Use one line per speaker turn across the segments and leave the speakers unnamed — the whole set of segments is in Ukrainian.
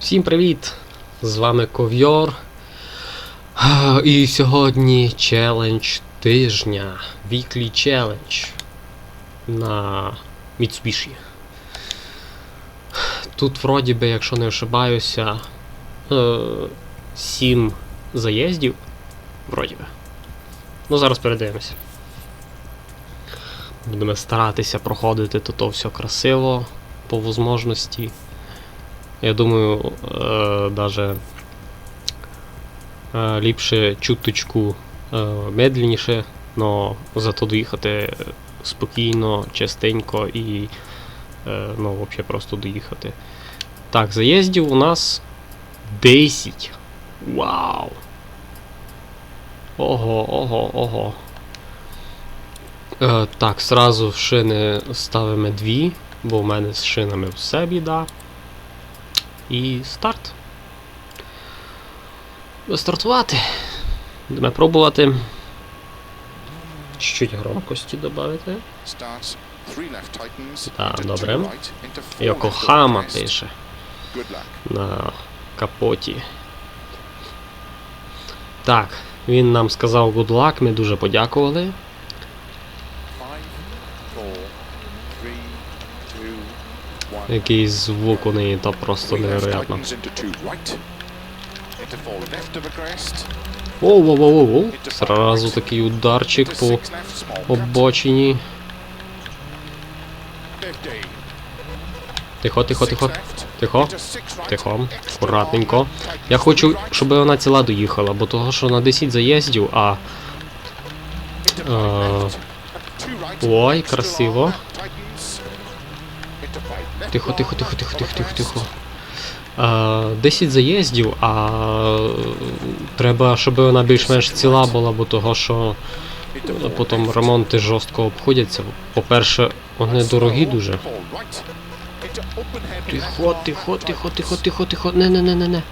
Всім привіт! З вами Ковйор. І сьогодні челендж тижня. Weekly челендж на Mitsubishi. Тут, вроді би, якщо не ошибаюся, 7 заїздів. Вроді би. Ну, зараз передивимося. Будемо старатися проходити тут все красиво, по возможності. Я думаю, е, даже е, ліпше чуточку е, медленніше, но зато доїхати спокійно, частенько і ну, взагалі просто доїхати. Так, заїздів у нас 10. Вау! Ого, ого, ого. Е, так, сразу шини ставимо дві, бо в мене з шинами все біда. І старт. Стартувати. Будемо пробувати. Чуть громкості додати.
Into
добре. Йокохама пише на капоті. Так, він нам сказав good luck, ми дуже подякували. Який звук у неї та просто невероятно. Воу, воу, воу, воу. Сразу такий ударчик по обочині. Тихо, тихо, тихо. Тихо. Тихо.
Аккуратненько.
Я хочу, щоб вона ціла доїхала, бо того, що на 10 заїздів, а. Е, Ой, красиво. Тихо, тихо, тихо, тихо, тихо, тихо, тихо. А, 10 заїздів, а треба, щоб вона більш-менш ціла була, бо того, що потім ремонти жорстко обходяться. По-перше, вони дорогі дуже. Тихо, тихо, тихо, тихо, тихо, тихо. Не, не, не, не, не.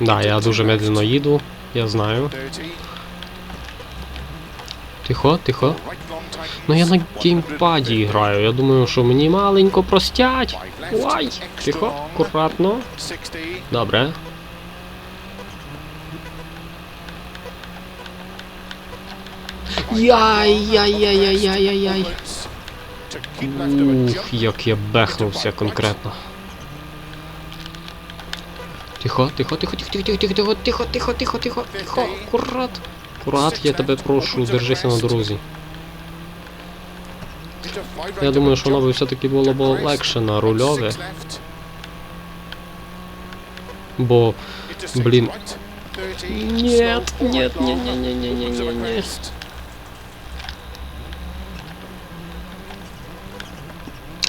Да, я дуже медленно їду, я знаю. Тихо, тихо. Ну я на геймпаді граю, я думаю, що мені маленько простять. Ой, тихо, акуратно. Добре. Яй-яй-яй-яй-яй-яй. Ух, як я бехнувся конкретно. Тихо, тихо, тихо, тихо, тихо, тихо, тихо, тихо, тихо, тихо, тихо, тихо, акурат. Акурат, я тебе прошу, держися на дорозі. Я думаю, що воно би все-таки було б легше на рульове, бо блін. Нет, нет, не, не, не, не, не, не, не.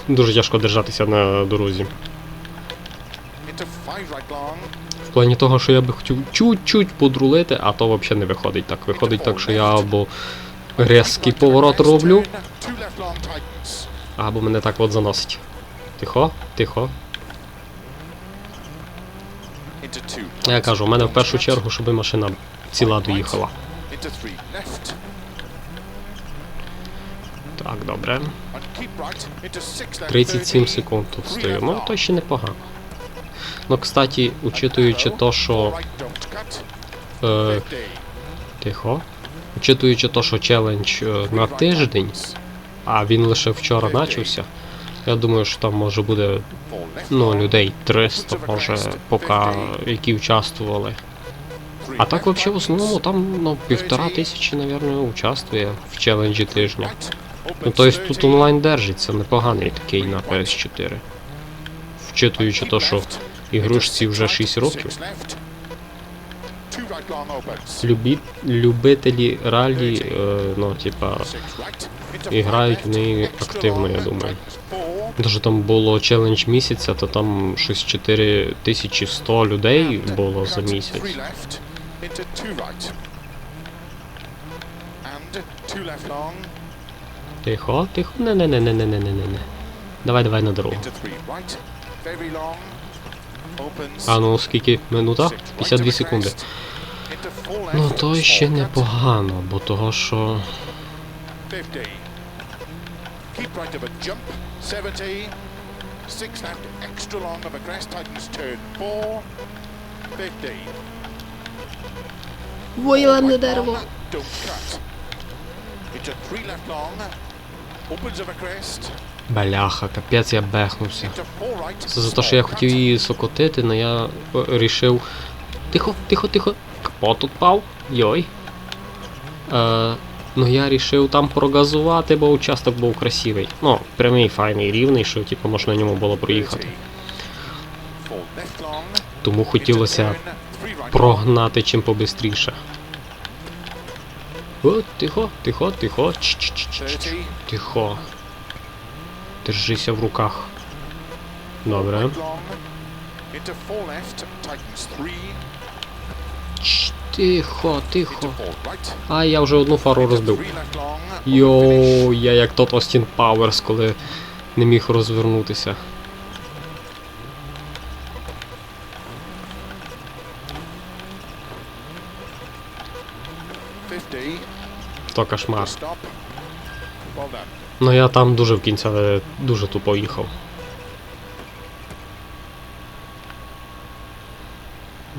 Дуже тяжко держатися на дорозі. В плані того, що я би хотів чуть-чуть подрулити, а то взагалі не виходить так. Виходить так, що я або різкий поворот роблю, або мене так от заносить. Тихо, тихо. Я кажу, у мене в першу чергу, щоб машина ціла доїхала. Так, добре. 37 секунд тут стою. Ну, то ще непогано. Ну, кстати, учитуючи то, що. Е, тихо. Учитуючи то, що челендж е, на тиждень, а він лише вчора почався. Я думаю, що там може буде ну, людей 300, може, поки які участвували. А так взагалі в основному там ну, півтора тисячі, мабуть, участвує в челенджі тижня. Ну, тобто тут онлайн держиться, непоганий такий на PS4. Вчитуючи то, що Ігрушці вже 6 років. Любі... Любителі ралі, е, ну, типа,
іграють грають в неї активно, я думаю.
Дуже там було челендж місяця, то там щось 4100 людей було за місяць. Тихо, тихо, не-не-не-не-не-не-не-не. Давай, давай на дорогу. А ну скільки минута? 52 секунди. Ну то ще непогано, бо того що. Воєнне дерево.
It's a three left long, opens of a crest,
Бляха, капець я бехнувся. Це за те, що я хотів її сокотити, але я рішив. Тихо, тихо, тихо. Капот упав. Йой. Е, ну я рішив там прогазувати, бо участок був красивий. Ну, прямий, файний, рівний, що типу, можна на ньому було проїхати.
30. Four left long.
Тому хотілося прогнати чим побистріше. О, тихо, тихо, тихо. Ч-ч-ч-ч-ч.
30.
Тихо. Держися в руках. Добре. Чш, Тихо, тихо. А я вже одну фару розбив. Йоу, я як тот Остін Пауерс, коли не міг розвернутися. То кошмар. Ну я там дуже в кінці, але дуже тупо їхав.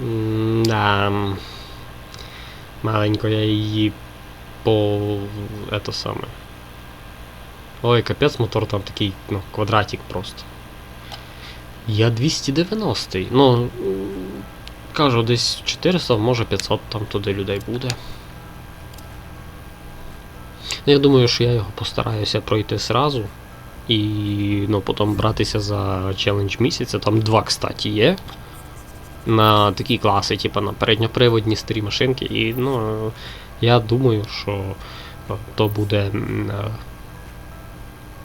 М, Да. Маленько я її по. Ето саме. Ой, капець, мотор там такий, ну, квадратик просто. Я 290-й. Ну. Кажу, десь 400, може 500 там туди людей буде. Ну, я думаю, що я його постараюся пройти зразу. І ну, потім братися за челендж місяця. Там два, кстати, є. На такі класи, типу на передньоприводні старі машинки. І ну, я думаю, що е, то буде е,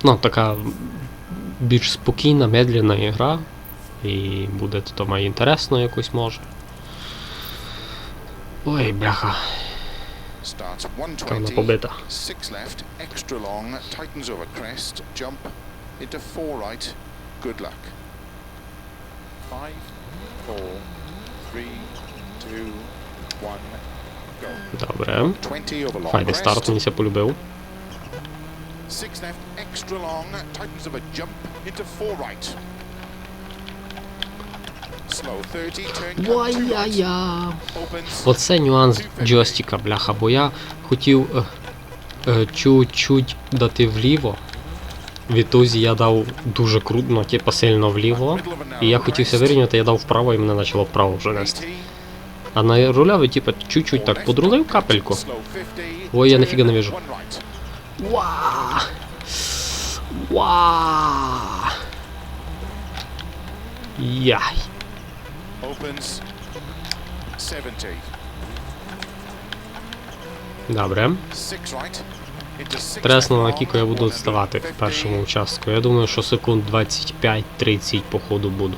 ну, така більш спокійна, медленна ігра. І буде то має інтересно якось може. Ой, бляха,
starts 120, six left, extra long, tightens over crest, jump into four right. Good luck. Five, four, three, two, one, go.
Dobre. Fajny
start,
mi się polubił.
Six left, extra long, tightens over jump into four right.
Ой-я-я.
Opens.
Оце нюанс джойстика, бляха, бо я хотів е, е, чуть-чуть дати вліво. Відтоді я дав дуже круто, ну, типу сильно вліво.
Middle of a
І я
narrow
хотівся
crest.
вирівняти, я дав вправо і мене почало вправо вже нести.
80.
А на руляві, типу, чуть-чуть
Four
так
left,
подрулив капельку.
Slow 50,
Ой, я
turn
нафіга не вижу.
one right.
Ва! Ва! Яй!
Opens 70.
Добре.
Left
на
long,
кіко я буду
150.
відставати в першому участку. Я думаю, що секунд 25-30 по ходу буду.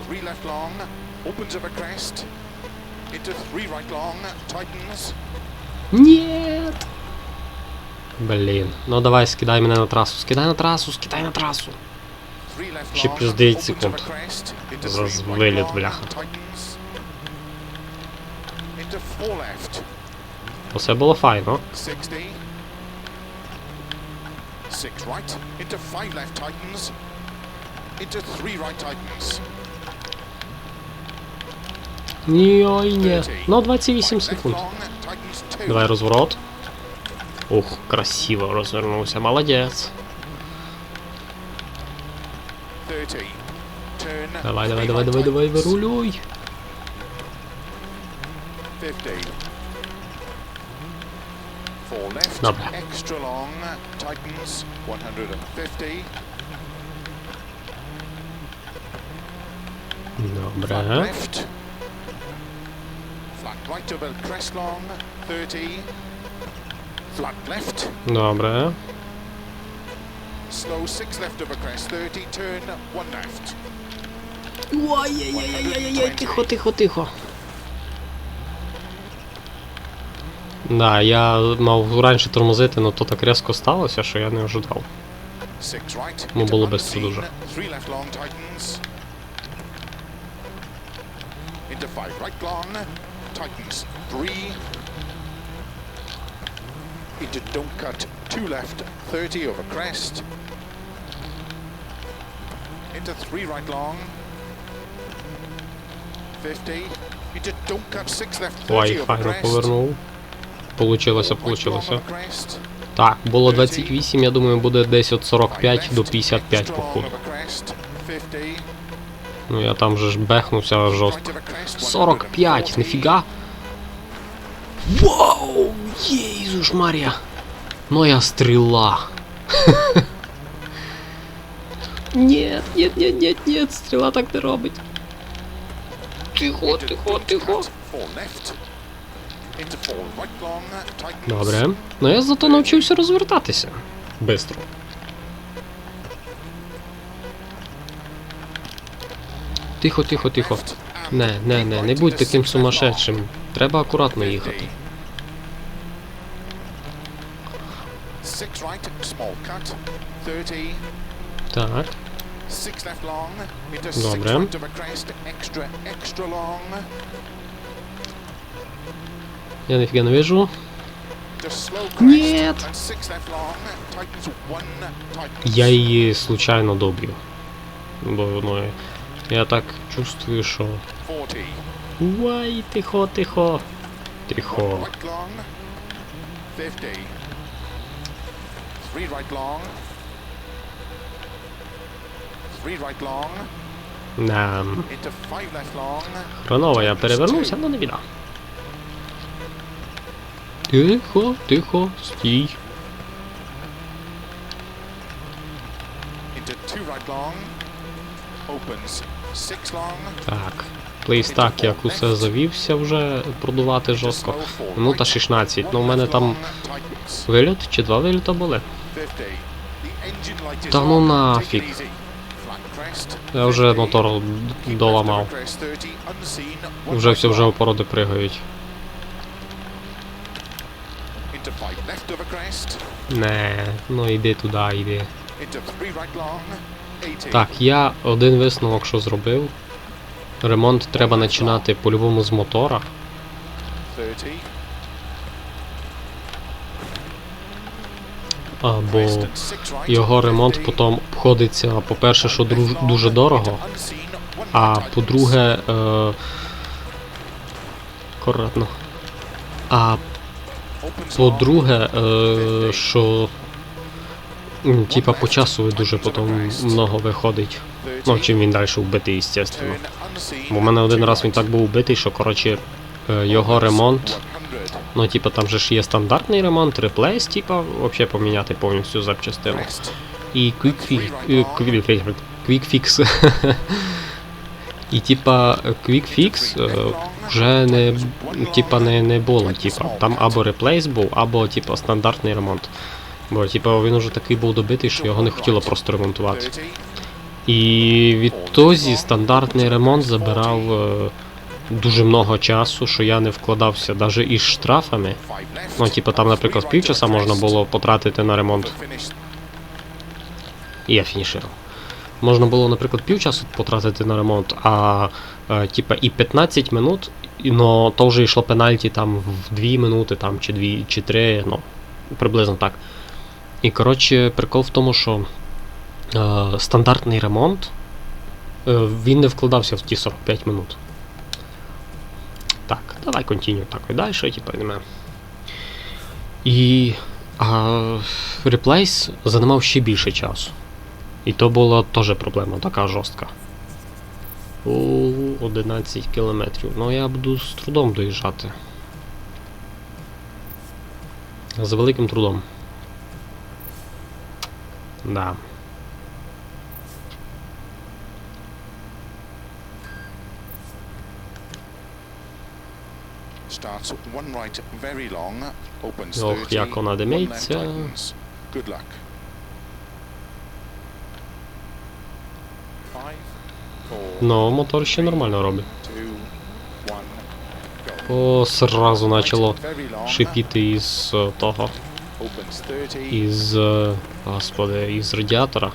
Нет. Блін. Ну давай скидай мене на трасу. Скидай на трасу, скидай на трасу. Ще плюс 9 секунд.
a crest. Into
За
three right
виліт, бляха.
Tightens. Into four left.
Оце було файно.
60. Six right. Into five left tightens. Into three right tightens.
Ні, ой, ні.
30.
Ну, 28
Five left
секунд. Давай розворот. Ух, красиво розвернувся. Молодець.
30.
Давай, давай, давай, давай, давай, вирулюй.
15. Four left,
no
extra long, Titans. 150. Dobra.
Flat
left. Flat right over crest long, 30. Flat left.
Dobra.
Slow six left of a crest, 30, turn one left.
Ojejejejejej, tycho, tycho, tycho. Да, я мав раніше тормозити, але то так різко сталося, що я не ожидав. Ну, було без цього дуже.
Into don't cut. Two left. 30 over crest. into three right long. 50. Into don't cut six left 30 over crest.
повернув. Получилося,
Right long
получилося.
over crest.
Так, було 28, я думаю, буде десь от 45 до 55
Extra long
походу.
over crest. 50.
Ну я там же ж бехнувся жорстко.
Right over crest.
45,
140.
нифига. Вау! Єзуш Марія! Моя стріла! Нет, нет, нет, нет, нет, стріла так не робить. Тихо,
Into
тихо,
don't
тихо. Добре. Ну я зато навчився розвертатися. Бистро. Тихо, тихо, тихо. Не, не, не, не будь таким сумасшедшим. Треба акуратно їхати.
50. Six right, small cut. 30.
Так. Добре. Я ніфіга не вижу. Нет. Я її случайно доб'ю. Бо ну, я так чувствую, що.
40.
Уай, тихо, тихо. Тихо.
Right long. 50. Three.
Хреново, я перевернувся, але не біда. Тихо, тихо, стій. Так. Плейстак як усе завівся вже продувати жорстко. Минута 16. Ну, у мене там виліт чи два виліта були. Та ну нафіг. Я вже мотор доламав. Вже все вже опороди пригають.
Into five left of a crest.
Не, ну йди туди, йди.
Into three right long. 80.
Так, я один висновок, що зробив. Ремонт треба починати по-любому з мотора. Або його ремонт потім обходиться, по-перше, що дуже дорого, а по-друге. Е, акуратно. А по-друге, е, що. Типа по часу дуже потім много виходить. Ну, чим він далі вбитий, звісно. Бо в мене один раз він так був вбитий, що коротше е, його ремонт. Ну, типа, там же ж є стандартний ремонт, реплейс, типа, вообще поміняти повністю запчастину. І quick І типа fix е, вже не, типа, не, не було, типа, там або реплейс був, або типа стандартний ремонт. Бо типа він уже такий був добитий, що його не хотіло просто ремонтувати. І відтоді стандартний ремонт забирав е, дуже много часу, що я не вкладався навіть із штрафами. Ну, типу, там, наприклад, півчаса можна було потратити на ремонт, і я фінішував. Можна було, наприклад, півчасу потратити на ремонт, а е, типа і 15 минут, но то вже йшло пенальті там в 2 минути там, чи 2, чи 3, ну, приблизно так. І коротше, прикол в тому, що е, стандартний ремонт е, він не вкладався в ті 45 минут. Так, давай континю так і далі, типу, йдемо. І а, реплейс займав ще більше часу. І то була теж проблема, така жорстка. У 11 кілометрів. Ну я буду з трудом доїжджати. З великим трудом. Да.
Starts one right very long, opens
Ох,
30,
як вона димиться.
Good luck. Five, four,
Ну, мотор ще нормально робить. О, сразу почало шипіти із е, того. Із. е, Господи, із радіатора.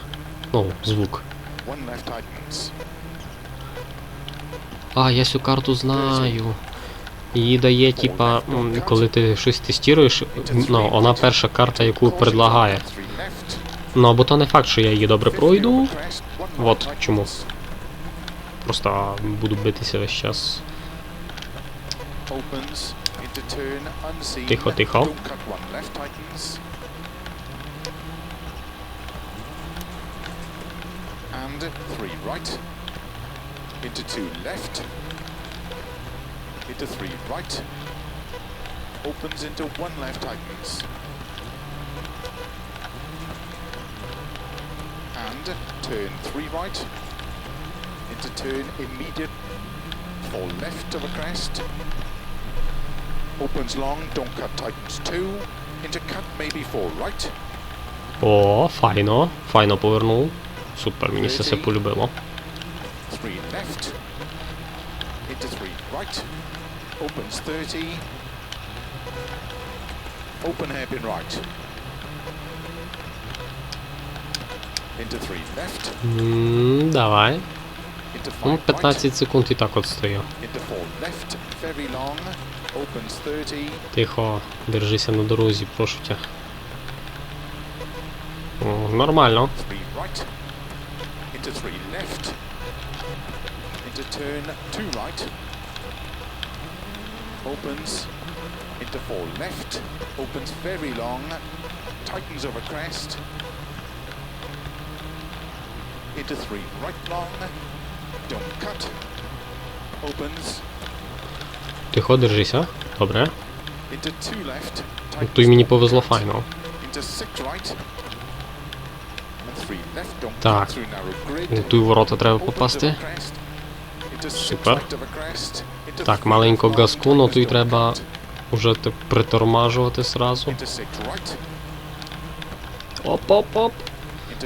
Ну, звук. А, я цю карту знаю. Її дає, типа, коли ти щось тестуєш, ну, вона перша карта, яку предлагає. Ну або то не факт, що я її добре пройду. Вот чому.
tightens.
Просто буду битися весь час.
Opens into turn unseen.
Тихо, тихо.
Don't cut one left tightens. And three right. Into two left. Into three right. Opens into one left tightens. And turn three right. Into turn immediate for left of a crest. Opens long, don't cut tightens two. Into cut maybe for right.
О, файно. Файно повернув. Супер, мені все це полюбило.
Three left. Into three right. Opens 30. Open hairpin right. Into three left.
М, давай. Ну, 15 секунд і так от
30.
Тихо, держися на дорозі, прошу тя. О, нормально.
Opens. Into four left. Opens very long. Tightens over crest. Into three right long.
Тихо, держися. Добре. Ну, й мені повезло файно. Так. ту ворота треба попасти. Супер. Так, маленько газку, но тут треба уже притормажувати сразу. Оп-оп-оп.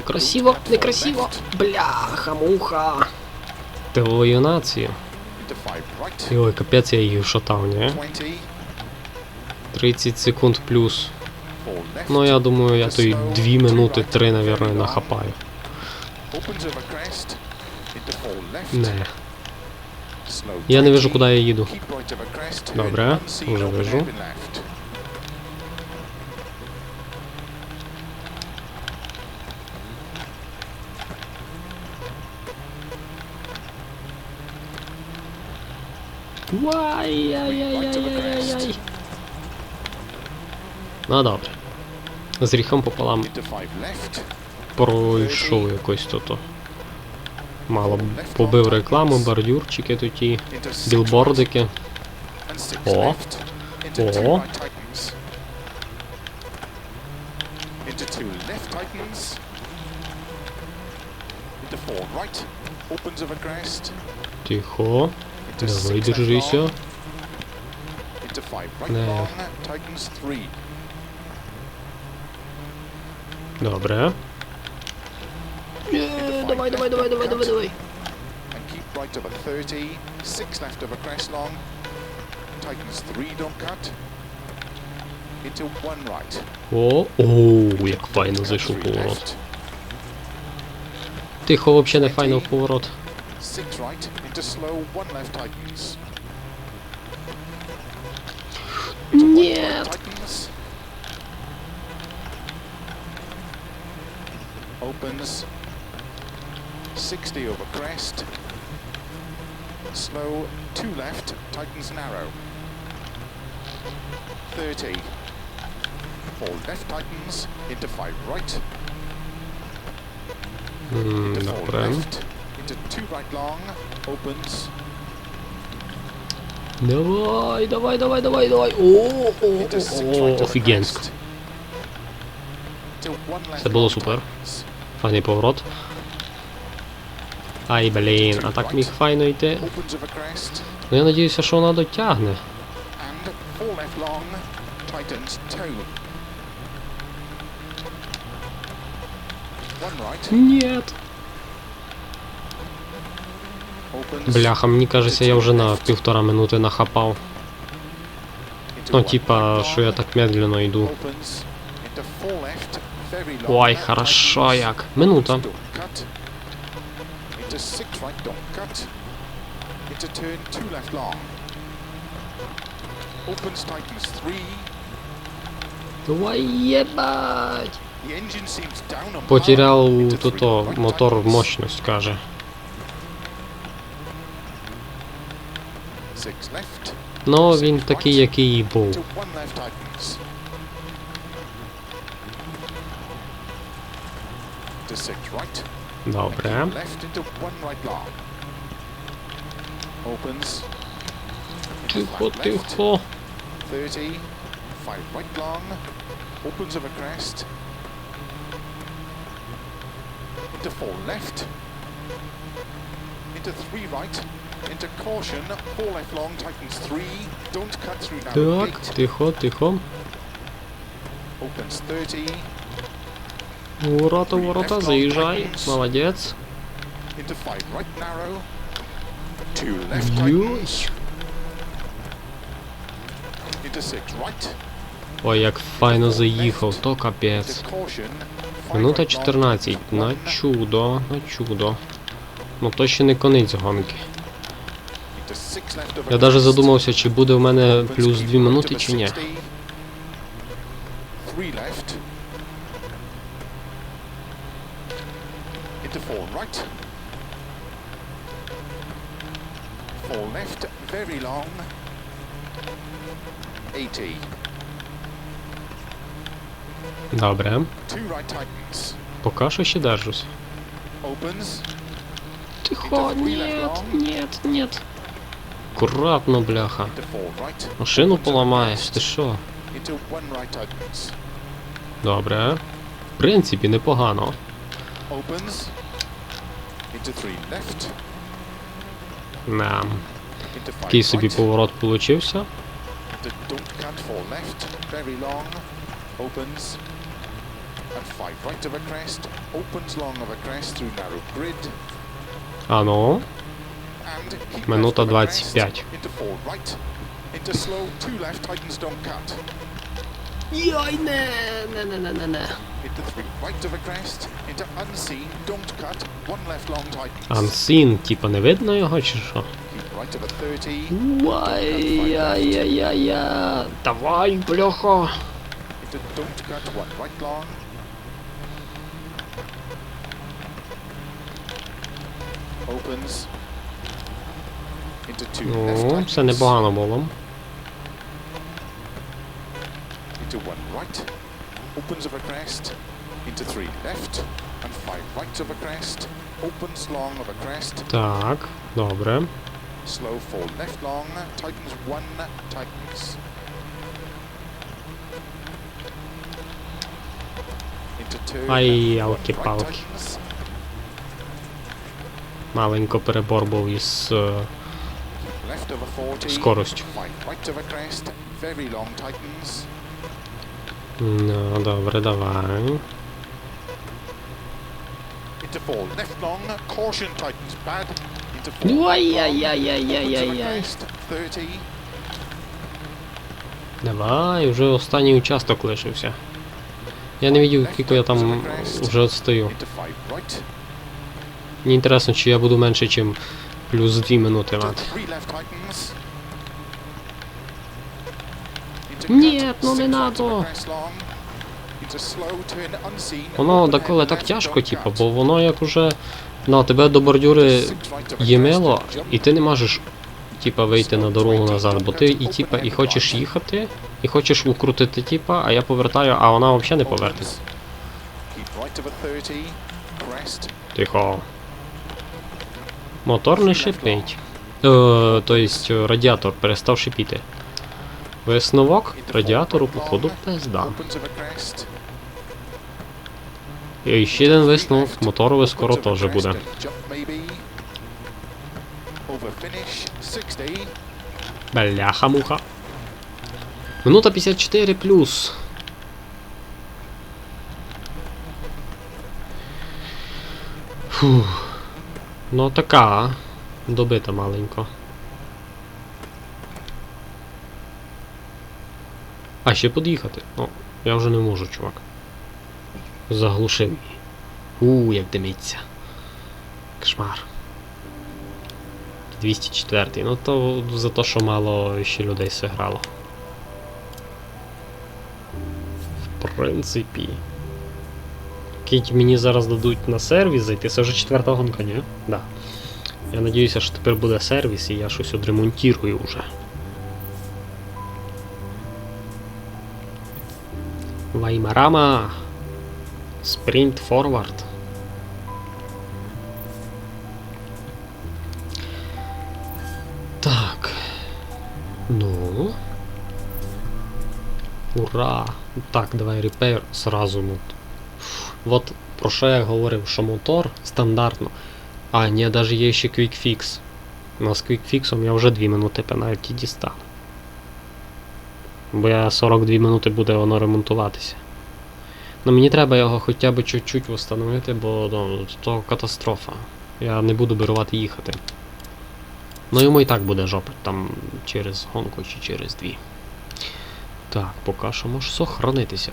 Красиво,
don't cut
не
four
красиво.
left.
Бляха, муха. Тилової нації. Ой, капець я її шатав?
20.
30 секунд плюс. Ну я думаю, я то й 2 минути 3, наверное, нахапаю. Не. Я не вижу,
20.
куди я їду.
Keep right over
уже
open
вижу.
hairpin left.
Ай-яй-яй-яй-яй-яй. Ну добре. З гріхом пополам пройшов якось тут. Мало побив рекламу, бордюрчики тут і
Into six
білбордики. О. О. Тихо. Давай, держися. Не. Добре.
Into
Давай, давай, давай, давай, давай, давай.
And keep right over 30. Six left over crest long. Tightens three, don't cut. Into one right.
О, оу, як файно зайшов поворот.
left.
Тихо, взагалі не файно в поворот.
Right. to slow, one left tightens. Yeah. Opens. 60 over crest. Slow, two left, tightens narrow. 30. Four left tightens, into five right.
Mm,
into four left. Two right long. Opens.
Давай, давай, давай, давай, давай. О, о, о, о, офігенсько. Це було супер. Файний поворот. Ай, блін, а так міг файно йти. Ну я надіюся, що вона дотягне.
and four left long, tightens two. One right,
Нет.
opens.
Бляха, мені кажеться, я вже на півтора минути нахапав. Ну, типа, що я так медленно йду. Ой, хорошо як. Минута.
Don't cut. Into six right, don't cut. left.
Ну, він такий, який і був.
To one left tightens. To six right.
Добре.
And keep left into one right long. Opens. Into
Тихо,
five left.
тихо.
30. Five right long. Opens of a crest. Into four left. Into three right. Into caution. Four left long. Tightens three. Don't cut through narrow
Так, тихо, тихо.
Opens 30.
Ворота, ворота,
left tightens.
Юй.
Into six right.
Ой, як файно заїхав, то капець. Минута 14. На чудо, на чудо. Ну то ще не конець гонки. Я
crest.
задумався, чи буде в мене плюс
keep
2
right
минути, чи ні.
60. Three left. Into four left, very long. 80.
Добре. Поки що ще держусь. Тихо, нет, нет, нет. Аккуратно, бляха. Машину поламаєш, ти що? Добре. В принципі, непогано.
Five
Такий собі поворот получився. А ну. Минута
left of a crest,
25.
into four right, into slow, two left, tightens don't cut,
Йой, не, не, не, не, не, не.
unseen,
типа не видно його чи що?
keep right of a 30,
Ай-яй-яй-яй. Давай, бляха.
opens,
Ну, все непогано було.
into one right, opens of a crest, into three left, and five right of a crest, opens long of a crest,
Так, добре.
slow four left long, tightens one, tightens. Into two,
Ай,
one
ялки-палки. Маленько перебор був із.
Left of a 40,
Скоростю.
five right of a crest, very long tightens,
Ну, добре, давай.
into four left long, caution tightens bad, into four right long,
ай-яй-яй-яй-яй-яй.
opens of a crest, 30,
Давай, вже останній участок лишився. Я не бачив, скільки я там вже відстаю.
right,
Мені інтересно, чи я буду менше, ніж плюс 2 минути
into
мати.
three left tightens. Into
Ні, ну не надо. Воно
ahead
так тяжко, типу, бо воно як уже. Ну, тебе до бордюри
Six right of a
є
crest,
мило,
jump.
і ти не можеш типа вийти на дорогу назад, бо ти і типа і хочеш їхати, і хочеш укрутити типа, а я повертаю, а вона взагалі не повернеться.
Opens. Keep right of a 30, crest,
Тихо. Мотор не шипить. Е, то есть е, радіатор перестав шипіти. Висновок радіатору, походу, пизда.
crest,
І ще один висновок,
left,
моторове скоро теж буде.
and Jump maybe. Over finish, 60.
Бляха-муха. Минута 54 плюс. Фух. Ну така. Добита маленько. А ще під'їхати. Ну, я вже не можу, чувак. Заглушив її. У, як димиться. Кошмар. 204. Ну то за те, що мало ще людей зіграло. В принципі. Кіть мені зараз дадуть на сервіс зайти, це вже четверта гонка, ні? Да. Я надіюся, що тепер буде сервіс і я щось відремонтірую вже. Ваймарама. Спринт форвард. Так. Ну. Ура! Так, давай репейр сразу. Ну. От про що я говорив, що мотор стандартно. А, ні, навіть є ще квікфікс. Ну, з квікфіксом я вже 2 минути пенальті дістану. Бо я 42 минути буде воно ремонтуватися. Ну мені треба його хоча б чуть-чуть встановити, бо ну, то катастрофа. Я не буду берувати їхати. Ну йому і так буде жопа, там через гонку чи через дві. Так, поки що можу сохранитися.